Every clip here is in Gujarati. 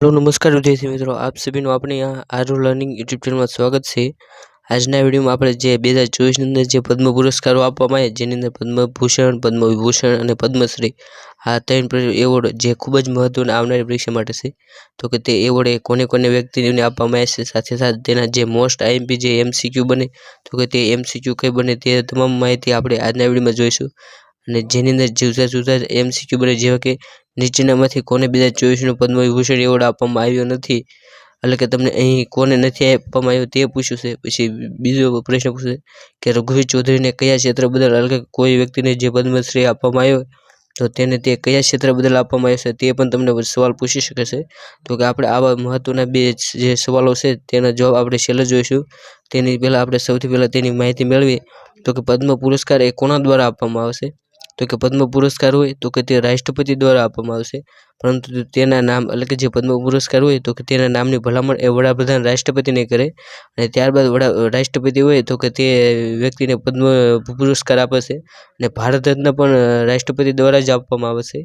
હેલો, નમસ્કાર વિદ્યાર્થી મિત્રો. આપ સભીનું આપણી આ આરો લર્નિંગ યુટ્યુબ ચેનલમાં સ્વાગત છે. આજના વિડીયોમાં આપણે જે બે હજાર ચોવીસની અંદર જે પદ્મ પુરસ્કારો આપવામાં આવ્યા, જેની અંદર પદ્મભૂષણ પદ્મવિભૂષણ અને પદ્મશ્રી આ ત્રણ એવોર્ડ જે ખૂબ જ મહત્ત્વના આવનારી પરીક્ષા માટે છે. તો કે તે એવોર્ડ એ કોને કોને વ્યક્તિને આપવામાં આવે છે, સાથે સાથે તેના જે મોસ્ટ આઈએમપી જે એમસીક્યુ બને, તો કે તે એમસીક્યુ કઈ બને તે તમામ માહિતી આપણે આજના વિડીયોમાં જોઈશું. અને જેની અંદર જુદા જુદા એમસીક્યુ બને, જેવા કે નીચેનામાંથી કોને બે હજાર ચોવીસનો પદ્મ એવોર્ડ આપવામાં આવ્યો નથી? એટલે કે તમને અહીં કોને નથી આપવામાં આવ્યો તે પૂછ્યું છે. પછી બીજો પ્રશ્ન પૂછશે કે રઘુવીર ચૌધરીને કયા ક્ષેત્ર બદલ એટલે કે કોઈ વ્યક્તિને જે પદ્મશ્રી આપવામાં આવ્યો તો તેને તે કયા ક્ષેત્ર બદલ આપવામાં આવ્યો છે તે પણ તમને સવાલ પૂછી શકે છે. તો કે આપણે આવા મહત્ત્વના બે જે સવાલો છે તેનો જવાબ આપણે છેલ્લે જોઈશું. તેની પહેલાં આપણે સૌથી પહેલાં તેની માહિતી મેળવીએ. તો કે પદ્મ પુરસ્કાર એ કોના દ્વારા આપવામાં આવશે? તો કે પદ્મ પુરસ્કાર હોય તો કે તે રાષ્ટ્રપતિ દ્વારા આપવામાં આવશે. પરંતુ તેના નામ એટલે કે જે પદ્મ પુરસ્કાર હોય તો કે તેના નામની ભલામણ એ વડાપ્રધાન રાષ્ટ્રપતિને કરે અને ત્યારબાદ વડા, રાષ્ટ્રપતિ હોય તો કે તે વ્યક્તિને પદ્મ પુરસ્કાર આપે છે. અને ભારત રત્ન પણ રાષ્ટ્રપતિ દ્વારા જ આપવામાં આવે છે.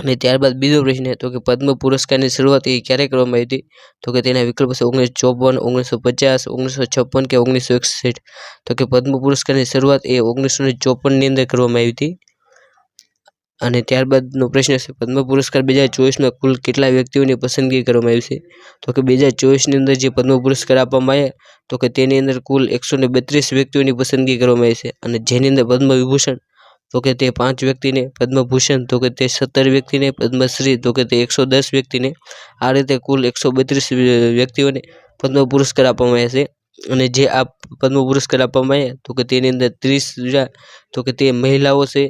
અને ત્યારબાદ બીજો પ્રશ્ન તો કે પદ્મ પુરસ્કારની શરૂઆત એ ક્યારે કરવામાં આવી હતી? તો કે તેના વિકલ્પ છે ઓગણીસો ચોપન, ઓગણીસો પચાસ, ઓગણીસો છપ્પન કે ઓગણીસો એકસઠ. તો કે પદ્મ પુરસ્કારની શરૂઆત એ ઓગણીસો ચોપનની અંદર કરવામાં આવી હતી. અને ત્યારબાદનો પ્રશ્ન છે, પદ્મ પુરસ્કાર બે હજાર ચોવીસમાં કુલ કેટલા વ્યક્તિઓની પસંદગી કરવામાં આવી છે? તો કે બે હજાર ચોવીસની અંદર જે પદ્મ પુરસ્કાર આપવામાં આવ્યા, તો કે તેની અંદર કુલ એકસો ને બત્રીસ વ્યક્તિઓની પસંદગી કરવામાં આવી છે. અને જેની અંદર પદ્મ વિભૂષણ તો કે તે પાંચ વ્યક્તિને, પદ્મભૂષણ, તો કે તે સત્તર વ્યક્તિને, પદ્મશ્રી, તો કે તે એકસો દસ વ્યક્તિને, આ રીતે કુલ એકસો બત્રીસ વ્યક્તિઓને પદ્મ પુરસ્કાર આપવામાં આવ્યા છે. અને જે આ પદ્મ પુરસ્કાર આપવામાં આવ્યા, તો કે તેની અંદર ત્રીસ તો કે તે મહિલાઓ છે,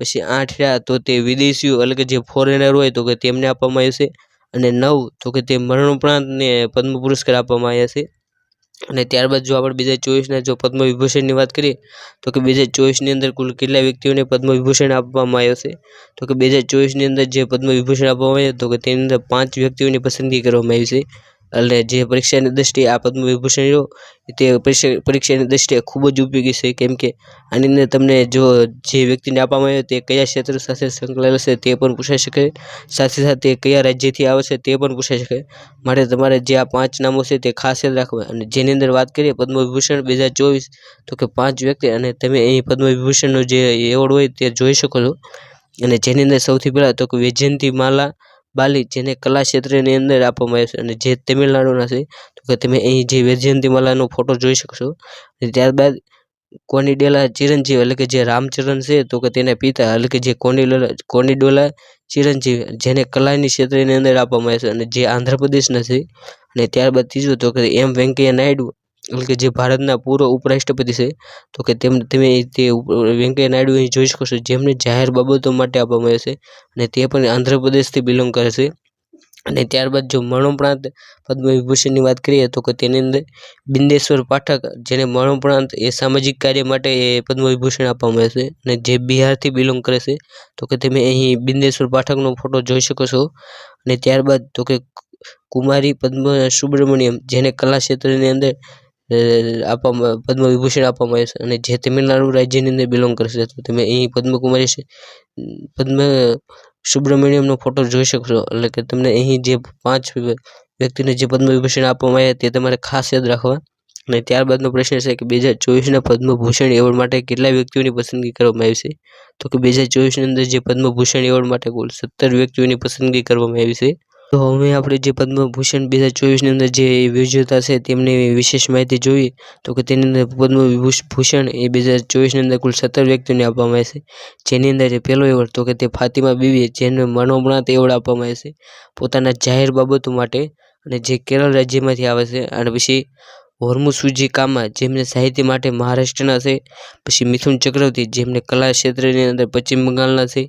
પછી આઠ રહ્યા તો તે વિદેશીઓ, એટલે કે જે ફોરેનર હોય, તો કે તેમને આપવામાં આવ્યું છે. અને નવ, તો કે તે મરણોપરાંતને પદ્મ પુરસ્કાર આપવામાં આવ્યા છે. અને ત્યારબાદ જો આપણે બે હજાર ચોવીસના જો પદ્મ વિભૂષણની વાત કરીએ, તો કે બે હજાર ચોવીસની અંદર કુલ કેટલા વ્યક્તિઓને પદ્મ વિભૂષણ આપવામાં આવ્યો છે? તો કે બે હજાર ચોવીસની અંદર જે પદ્મ વિભૂષણ આપવામાં આવ્યો, તો કે તેની અંદર પાંચ વ્યક્તિઓની પસંદગી કરવામાં આવી છે. એટલે જે પરીક્ષાની દ્રષ્ટિએ આ પદ્મ વિભૂષણ તે પરીક્ષાની દ્રષ્ટિએ ખૂબ જ ઉપયોગી છે. કેમ કે આની અંદર તમને જો જે વ્યક્તિને આપવામાં આવ્યો તે કયા ક્ષેત્ર સાથે સંકળાયેલ છે તે પણ પૂછાઈ શકે. સાથે સાથે કયા રાજ્યથી આવે છે તે પણ પૂછાઈ શકે. માટે તમારે જે આ પાંચ નામો છે તે ખાસ યાદ રાખવા. અને જેની અંદર વાત કરીએ પદ્મ વિભૂષણ બે હજાર ચોવીસ, તો કે પાંચ વ્યક્તિ, અને તમે અહીં પદ્મ વિભૂષણનો જે એવોર્ડ હોય તે જોઈ શકો છો. અને જેની અંદર સૌથી પહેલાં તો કે વૈજયંતી માલા બાલી જેને કલા ક્ષેત્રની અંદર આપવામાં આવ્યું છે અને જે તમિલનાડુના છે, તો કે તમે અહીં જે વૈજયંતીમાલાનો ફોટો જોઈ શકશો. ત્યારબાદ કોનીડેલા ચિરંજીવ, એટલે કે જે રામચરણ છે, તો કે તેના પિતા, એટલે કે જે કોનીડોલા કોનીડોલા ચિરંજીવ, જેને કલાની ક્ષેત્રની અંદર આપવામાં આવે છે અને જે આંધ્રપ્રદેશના છે. અને ત્યારબાદ ત્રીજું, તો કે એમ વેંકૈયા નાયડુ એટલે કે જે ભારતના પૂર્વ ઉપરાષ્ટ્રપતિ છે, તો કે તેમ, તમે તે વેંકૈયા નાયડુ અહીં જોઈ શકો છો, જેમને જાહેર બાબતો માટે આપવામાં આવે છે અને તે પણ આંધ્રપ્રદેશથી બિલોંગ કરે છે. અને ત્યારબાદ જો મરણોપરાંત પદ્મ વિભૂષણની વાત કરીએ, તો કે તેની અંદર બિંદેશ્વર પાઠક, જેને મરણોપરાંત એ સામાજિક કાર્ય માટે એ પદ્મ વિભૂષણ આપવામાં આવે છે અને જે બિહારથી બિલોંગ કરે છે, તો કે તમે અહીં બિંદેશ્વર પાઠકનો ફોટો જોઈ શકો છો. અને ત્યારબાદ તો કે કુમારી પદ્મ સુબ્રમણ્યમ જેને કલા ક્ષેત્રની અંદર આપવામાં પદ્મ વિભૂષણ આપવામાં આવે છે. અને જે તમિલનાડુ રાજ્યની અંદર બિલોંગ કરે છે તો તમે અહીં પદ્મકુમારી પદ્મ સુબ્રમણ્યમનો ફોટો જોઈ શકશો. એટલે કે તમને અહીં જે પાંચ વ્યક્તિને જે પદ્મ વિભૂષણ આપવામાં આવ્યા, તે તમારે ખાસ યાદ રાખવા. અને ત્યારબાદનો પ્રશ્ન છે કે બે હજાર ચોવીસના પદ્મભૂષણ એવોર્ડ માટે કેટલા વ્યક્તિઓની પસંદગી કરવામાં આવી છે? તો કે બે હજાર ચોવીસની અંદર જે પદ્મભૂષણ એવોર્ડ માટે કુલ સત્તર વ્યક્તિઓની પસંદગી કરવામાં આવી છે. તો હવે આપણે જે પદ્મભૂષણ બે હજાર ચોવીસની અંદર જે વિજેતા છે તેમની વિશેષ માહિતી જોઈએ તો કે તેની અંદર પદ્મ ભૂષણ એ બે હજાર ચોવીસની અંદર કુલ સત્તર વ્યક્તિઓને આપવામાં આવે છે. જેની અંદર જે પહેલો એવોર્ડ તો કે તે ફાતિમા બીવી જેને મનોમણાત એવોર્ડ આપવામાં આવે છે. પોતાના જાહેર બાબતો માટે અને જે કેરળ રાજ્યમાંથી આવે છે અને પછી હોર્મુસુજી કામા જેમને સાહિત્ય માટે મહારાષ્ટ્રના છે, પછી મિથુન ચક્રવર્તી જેમને કલા ક્ષેત્રની અંદર પશ્ચિમ બંગાળના છે,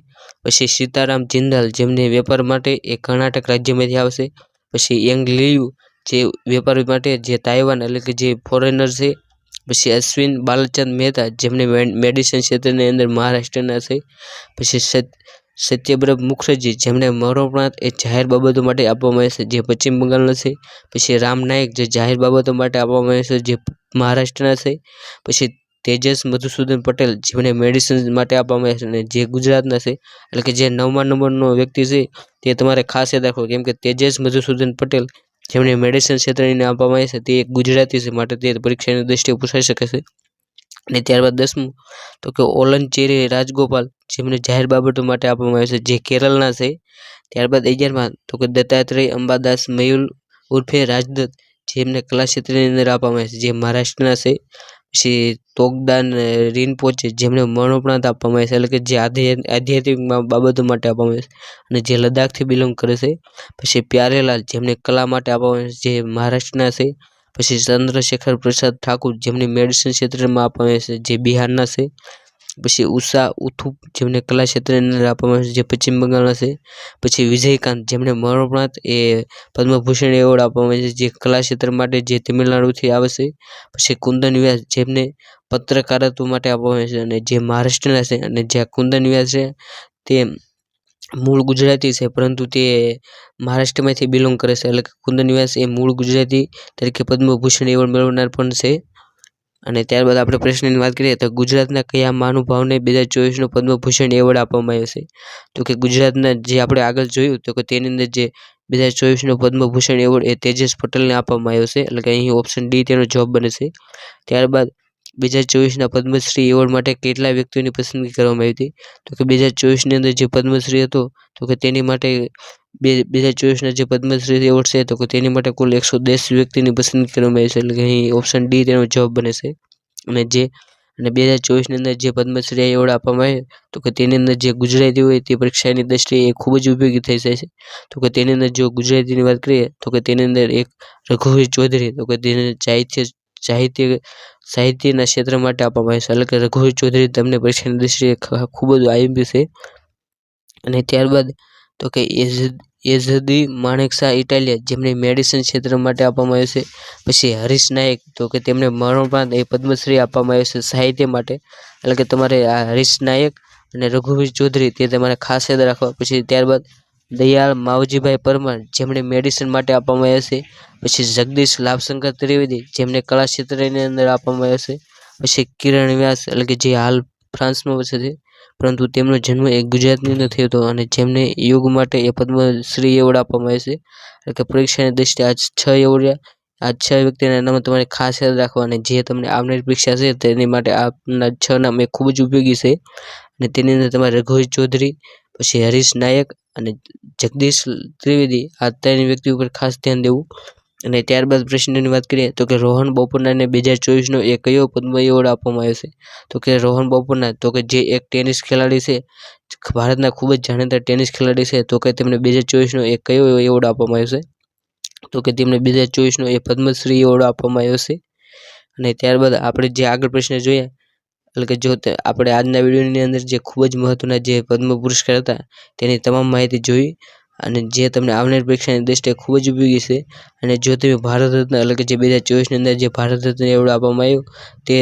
પછી સીતારામ જિંદાલ જેમને વેપાર માટે એ કર્ણાટક રાજ્યમાંથી આવશે, પછી યંગ લીયુ જે વેપારી માટે જે તાઇવાન એટલે કે જે ફોરેનર છે, પછી અશ્વિન બાલચંદ મહેતા જેમને મેડિસિન ક્ષેત્રની અંદર મહારાષ્ટ્રના છે, પછી સત્યબ્રત મુખર્જી, જેમને મરણોપરાંત એ જાહેર બાબતો માટે આપવામાં આવે છે. જે પશ્ચિમ બંગાળના છે, પછી રામ નાયક, જે જાહેર બાબતો માટે આપવામાં આવે છે, જે મહારાષ્ટ્રના છે, પછી તેજસ મધુસૂદન પટેલ, જેમને મેડિસિન માટે આપવામાં આવે છે, અને જે ગુજરાતના છે, એટલે કે જે નવમા નંબરનો વ્યક્તિ છે, તે તમારે ખાસ યાદ રાખવો, કેમ કે તેજસ મધુસૂદન પટેલ જેમને મેડિસિન ક્ષેત્રની આપવામાં આવે છે, તે એક ગુજરાતી છે, માટે તે પરીક્ષાની દ્રષ્ટિએ પૂછાઈ શકે છે. અને ત્યારબાદ દસમું, તો કે ઓલનચેરી રાજગોપાલ, જેમને જાહેર બાબતો માટે આપવામાં આવે છે, જે કેરળના છે. ત્યારબાદ અગિયારમાં, તો કે દત્તાત્રેય અંબાદાસ મયુલ ઉર્ફે રાજદત્ત, જેમને કલા ક્ષેત્રની અંદર આપવામાં આવે છે, જે મહારાષ્ટ્રના છે. પછી તોગદાન રીનપોચે જેમને મરણોપરાંત આપવામાં આવે છે, એટલે કે જે આધ્યાત્મિક બાબતો માટે આપવામાં આવે છે, અને જે લદ્દાખથી બિલોંગ કરે છે. પછી પ્યારેલાલ, જેમને કલા માટે આપવામાં આવે છે, જે મહારાષ્ટ્રના છે. પછી ચંદ્રશેખર પ્રસાદ ઠાકુર જેમને મેડિસિન ક્ષેત્રમાં આપવામાં આવે છે, જે બિહારના છે. પછી ઉષા ઉથુપ જેમને કલા ક્ષેત્રની અંદર આપવામાં આવે છે, જે પશ્ચિમ બંગાળના છે. પછી વિજયકાંત જેમને મરણોપરાંત એ પદ્મભૂષણ એવોર્ડ આપવામાં આવે છે, જે કલા ક્ષેત્ર માટે જે તમિલનાડુથી આવે છે. પછી કુંદન વ્યાસ જેમને પત્રકારત્વ માટે આપવામાં આવે છે અને જે મહારાષ્ટ્રના છે અને જ્યાં કુંદન વ્યાસ છે તે મૂળ ગુજરાતી છે, પરંતુ તે મહારાષ્ટ્રમાંથી બિલોંગ કરે છે. એટલે કે કુંદન વ્યાસ એ મૂળ ગુજરાતી તરીકે પદ્મભૂષણ એવોર્ડ મેળવનાર પણ છે. અને ત્યારબાદ આપણે પ્રશ્નની વાત કરીએ તો ગુજરાતના કયા મહાનુભાવને બે હજાર ચોવીસનો પદ્મભૂષણ એવોર્ડ આપવામાં આવ્યો છે? તો કે ગુજરાતના જે આપણે આગળ જોયું તો કે તેની અંદર જે બે હજાર ચોવીસનો પદ્મભૂષણ એવોર્ડ એ તેજસ પટેલને આપવામાં આવ્યો છે. એટલે કે અહીં ઓપ્શન ડી તેનો જવાબ બને છે. ત્યારબાદ બે હજાર ચોવીસના પદ્મશ્રી એવોર્ડ માટે કેટલા વ્યક્તિઓની પસંદગી કરવામાં આવી હતી? તો કે બે હજાર ચોવીસની અંદર જે પદ્મશ્રી હતો, તો કે તેની માટે બે બે હજાર ચોવીસના જે પદ્મશ્રી એવોર્ડ છે, તો કે તેની માટે કુલ એકસો દસ વ્યક્તિની પસંદગી કરવામાં આવી છે. એટલે કે અહીં ઓપ્શન ડી તેનો જવાબ બને છે. અને જે, અને બે હજાર ચોવીસની અંદર જે પદ્મશ્રી એવોર્ડ આપવામાં આવે તો કે તેની અંદર જે ગુજરાતી હોય તે પરીક્ષાની દ્રષ્ટિએ ખૂબ જ ઉપયોગી થઈ જાય છે. તો કે તેની અંદર જો ગુજરાતીની વાત કરીએ, તો કે તેની અંદર એક રઘુવીર ચૌધરી, તો કે તેને સાહિત્ય સાહિત્ય, સાહિત્યના ક્ષેત્ર માટે આપવામાં આવે છે. એટલે કે રઘુવીર ચૌધરી તમને પરીક્ષાની દ્રષ્ટિએ ખૂબ જ આઈએમપી છે. અને ત્યારબાદ તો કે એઝદી માણેક શાહ ઇટાલિયા જેમને મેડિસિન ક્ષેત્ર માટે આપવામાં આવ્યું છે. પછી હરીશ નાયક, તો કે તેમને મરણોપરાંત એ પદ્મશ્રી આપવામાં આવ્યો છે સાહિત્ય માટે. એટલે કે તમારે આ હરીશ નાયક અને રઘુવીર ચૌધરી તે તમારે ખાસ યાદ રાખવા. પછી ત્યારબાદ દયાળ માવજીભાઈ પરમાર, જેમણે મેડિસિન માટે આપવામાં આવ્યા છે. પછી જગદીશ લાભશંકર ત્રિવેદી, જેમને કળા ક્ષેત્રની અંદર આપવામાં આવ્યા છે. પછી કિરણ વ્યાસ, એટલે કે જે હાલ ફ્રાન્સમાં વસે છે. પરંતુ તેમનો જન્મ એક ગુજરાતની અંદર થયો હતો અને જેમને યોગ માટે એ પદ્મશ્રી એવોર્ડ આપવામાં આવે છે. એટલે કે પરીક્ષાની દ્રષ્ટિએ આ છ એવોર્ડ આ છ વ્યક્તિના નામ તમારે ખાસ યાદ રાખવા અને જે તમને આવનારી પરીક્ષા છે, તેની માટે આપના છ નામ એ ખૂબ જ ઉપયોગી છે. અને તેની અંદર તમારે રઘુવીર ચૌધરી, પછી હરીશ નાયક અને જગદીશ ત્રિવેદી આ ત્રણ વ્યક્તિ ઉપર ખાસ ધ્યાન દેવું. અને ત્યારબાદ પ્રશ્નની વાત કરીએ તો કે રોહન બોપન્નાને બે હજાર ચોવીસનો એ કયો પદ્મ એવોર્ડ આપવામાં આવ્યો છે? તો કે રોહન બોપન્ના તો કે જે એક ટેનિસ ખેલાડી છે, ભારતના ખૂબ જ જાણીતા ટેનિસ ખેલાડી છે, તો કે તેમને બે હજાર ચોવીસનો એક કયો એવોર્ડ આપવામાં આવ્યો છે? તો કે તેમને બે હજાર ચોવીસનો એ પદ્મશ્રી એવોર્ડ આપવામાં આવ્યો છે. અને ત્યારબાદ આપણે જે આગળ પ્રશ્ન જોઈએ એટલે કે જો આપણે આજના વિડીયોની અંદર જે ખૂબ જ મહત્ત્વના જે પદ્મ પુરસ્કાર હતા, તેની તમામ માહિતી જોઈ અને જે તમને આવનારી પરીક્ષાની દ્રષ્ટિએ ખૂબ જ ઉપયોગી છે અને જો તમે ભારત રત્ન એટલે કે જે બે હજાર ચોવીસની અંદર જે ભારત રત્ન એવોર્ડ આપવામાં આવ્યો, તે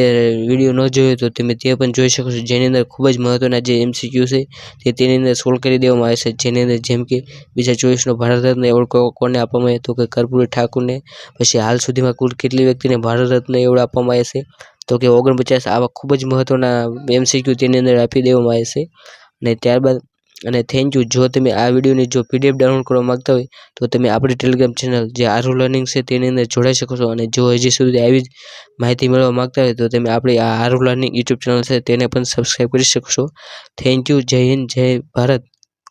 વીડિયો ન જોયો તો તમે તે પણ જોઈ શકો છો. જેની અંદર ખૂબ જ મહત્ત્વના જે એમસીક્યુ છે, તે તેની અંદર સોલ્વ કરી દેવામાં આવે છે. જેની અંદર જેમ કે બે હજાર ચોવીસનો ભારત રત્ન એવોર્ડ કોને આપવામાં આવ્યો તો કે કર્પૂરી ઠાકુરને. પછી હાલ સુધીમાં કુલ કેટલી વ્યક્તિને ભારત રત્ન એવોર્ડ આપવામાં આવે છે? તો કે ઓગણપચાસ આવા ખૂબ જ મહત્ત્વના એમસીક્યુ તેની અંદર આપી દેવામાં આવે છે. અને ત્યારબાદ, અને થેન્ક યુ જો તમે આ વિડીયોની જો પીડીએફ ડાઉનલોડ કરવા માગતા હોય, તો તમે આપણી ટેલિગ્રામ ચેનલ જે આરુ લર્નિંગ છે તેની અંદર જોડાઈ શકો છો. અને જો હજી સુધી આવી જ માહિતી મેળવવા માગતા હોય, તો તમે આપણી આ આરુ લર્નિંગ યુટ્યુબ ચેનલ છે તેને પણ સબસ્ક્રાઈબ કરી શકશો થેન્ક યુ જય હિન્દ, જય ભારત.